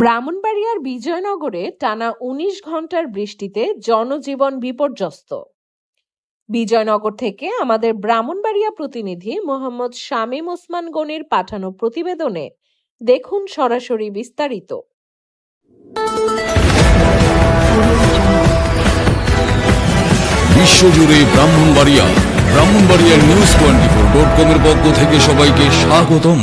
ব্রাহ্মণবাড়িয়ার বিজয়নগরে টানা উনিশ ঘণ্টার বৃষ্টিতে জনজীবন বিপর্যস্ত। বিজয়নগর থেকে আমাদের ব্রাহ্মণবাড়িয়া প্রতিনিধি মোহাম্মদ শামীম ওসমান গনির পাঠানো প্রতিবেদনে দেখুন সরাসরি বিস্তারিত। বিশ্বজুড়ে Brahmanbaria Brahmanbaria news twenty four dot কমের পক্ষ থেকে সবাইকে স্বাগতম।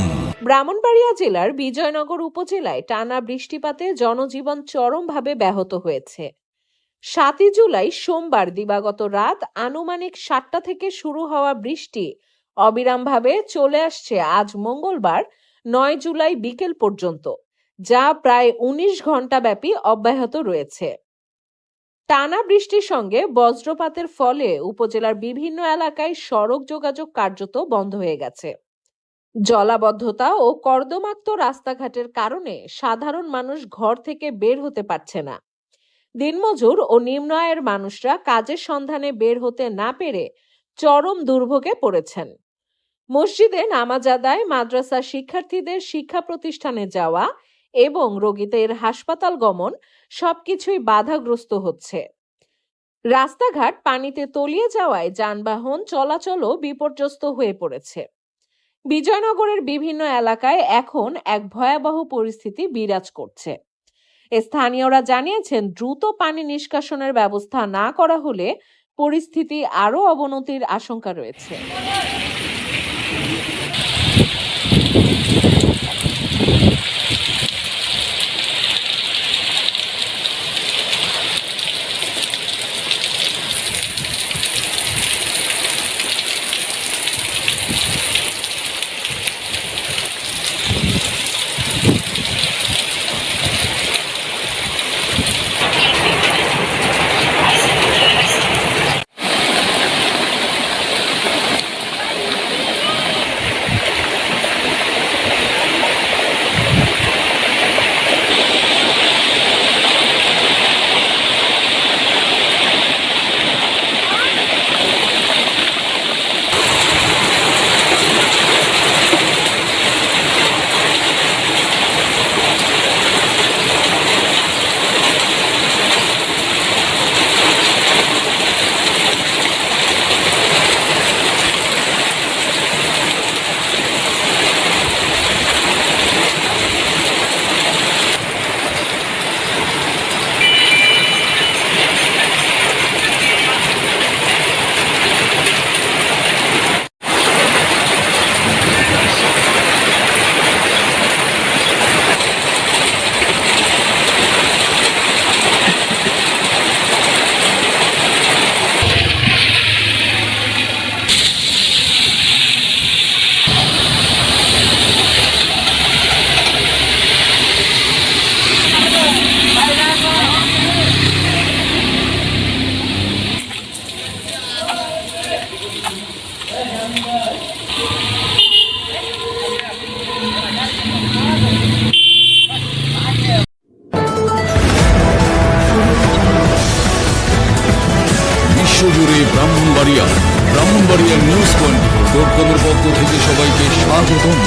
ব্রাহ্মণবাড়িয়া জেলার বিজয়নগর উপজেলায় টানা বৃষ্টিপাতে জনজীবন চরমভাবে ব্যাহত হয়েছে। সাতই জুলাই সোমবার দিবাগত রাত আনুমানিক সাতটা থেকে শুরু হওয়া বৃষ্টি অবিরামভাবে চলে আসছে আজ মঙ্গলবার নয় জুলাই বিকেল পর্যন্ত, যা প্রায় উনিশ ঘণ্টা ব্যাপী অব্যাহত রয়েছে। টানা বৃষ্টির সঙ্গে বজ্রপাতের ফলে উপজেলার বিভিন্ন এলাকায় সড়ক যোগাযোগ কার্যত বন্ধ হয়ে গেছে। জলাবদ্ধতা ও কর্দমাক্ত রাস্তাঘাটের কারণে সাধারণ মানুষ ঘর থেকে বের হতে পারছে না। দিনমজুর ও নিম্ন আয়ের মানুষরা কাজের সন্ধানে বের হতে না পেরে চরম দুর্ভোগে পড়েছেন। মসজিদে নামাজ আদায়, মাদ্রাসার শিক্ষার্থীদের শিক্ষা প্রতিষ্ঠানে যাওয়া এবং রোগীদের হাসপাতাল গমন সবকিছুই বাধাগ্রস্ত হচ্ছে। রাস্তাঘাট পানিতে তলিয়ে যাওয়ায় যানবাহন চলাচলও বিপর্যস্ত হয়ে পড়েছে। বিজয়নগরের বিভিন্ন এলাকায় এখন এক ভয়াবহ পরিস্থিতি বিরাজ করছে। স্থানীয়রা জানিয়েছেন, দ্রুত পানি নিষ্কাশনের ব্যবস্থা না করা হলে পরিস্থিতি আরও অবনতির আশঙ্কা রয়েছে। বিশ্বজুড়ে Brahmanbaria Brahmanbaria news twenty four dot কমের পক্ষ থেকে সবাইকে স্বাগতম।